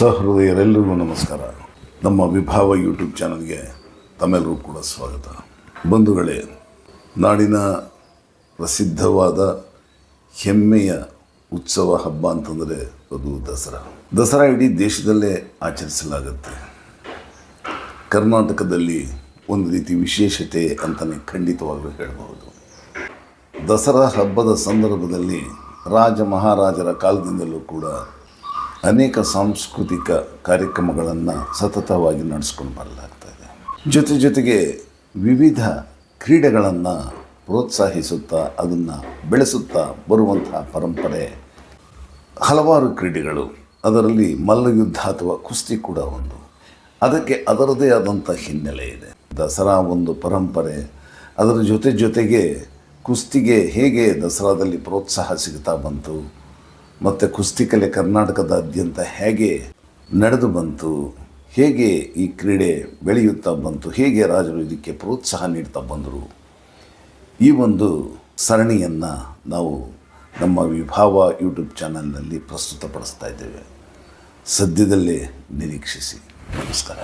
ಸಹೃದಯರೆಲ್ಲರಿಗೂ ನಮಸ್ಕಾರ. ನಮ್ಮ ವಿಭಾವ ಯೂಟ್ಯೂಬ್ ಚಾನಲ್ಗೆ ತಮ್ಮೆಲ್ಲರೂ ಕೂಡ ಸ್ವಾಗತ. ಬಂಧುಗಳೇ, ನಾಡಿನ ಪ್ರಸಿದ್ಧವಾದ ಹೆಮ್ಮೆಯ ಉತ್ಸವ ಹಬ್ಬ ಅಂತಂದರೆ ಅದು ದಸರಾ. ದಸರಾ ಇಡೀ ದೇಶದಲ್ಲೇ ಆಚರಿಸಲಾಗುತ್ತೆ. ಕರ್ನಾಟಕದಲ್ಲಿ ಒಂದು ರೀತಿ ವಿಶೇಷತೆ ಅಂತಲೇ ಖಂಡಿತವಾಗಲೂ ಹೇಳಬಹುದು. ದಸರಾ ಹಬ್ಬದ ಸಂದರ್ಭದಲ್ಲಿ ರಾಜ ಮಹಾರಾಜರ ಕಾಲದಿಂದಲೂ ಕೂಡ ಅನೇಕ ಸಾಂಸ್ಕೃತಿಕ ಕಾರ್ಯಕ್ರಮಗಳನ್ನು ಸತತವಾಗಿ ನಡೆಸ್ಕೊಂಡು ಬರಲಾಗ್ತಾ ಇದೆ. ಜೊತೆ ಜೊತೆಗೆ ವಿವಿಧ ಕ್ರೀಡೆಗಳನ್ನು ಪ್ರೋತ್ಸಾಹಿಸುತ್ತಾ, ಅದನ್ನು ಬೆಳೆಸುತ್ತಾ ಬರುವಂತಹ ಪರಂಪರೆ ಹಲವಾರು ಕ್ರೀಡೆಗಳು. ಅದರಲ್ಲಿ ಮಲ್ಲಯುದ್ಧ ಅಥವಾ ಕುಸ್ತಿ ಕೂಡ ಒಂದು. ಅದಕ್ಕೆ ಅದರದೇ ಆದಂಥ ಹಿನ್ನೆಲೆ ಇದೆ. ದಸರಾ ಒಂದು ಪರಂಪರೆ. ಅದರ ಜೊತೆ ಜೊತೆಗೆ ಕುಸ್ತಿಗೆ ಹೇಗೆ ದಸರಾದಲ್ಲಿ ಪ್ರೋತ್ಸಾಹ ಸಿಗ್ತಾ ಬಂತು ಮತ್ತು ಕುಸ್ತಿ ಕಲೆ ಕರ್ನಾಟಕದಾದ್ಯಂತ ಹೇಗೆ ನಡೆದು ಬಂತು, ಹೇಗೆ ಈ ಕ್ರೀಡೆ ಬೆಳೆಯುತ್ತಾ ಬಂತು, ಹೇಗೆ ರಾಜರು ಇದಕ್ಕೆ ಪ್ರೋತ್ಸಾಹ ನೀಡ್ತಾ ಬಂದರು, ಈ ಒಂದು ಸರಣಿಯನ್ನು ನಾವು ನಮ್ಮ ವಿಭಾವ ಯೂಟ್ಯೂಬ್ ಚಾನಲ್ನಲ್ಲಿ ಪ್ರಸ್ತುತಪಡಿಸ್ತಾ ಇದ್ದೇವೆ. ಸದ್ಯದಲ್ಲೇ ನಿರೀಕ್ಷಿಸಿ. ನಮಸ್ಕಾರ.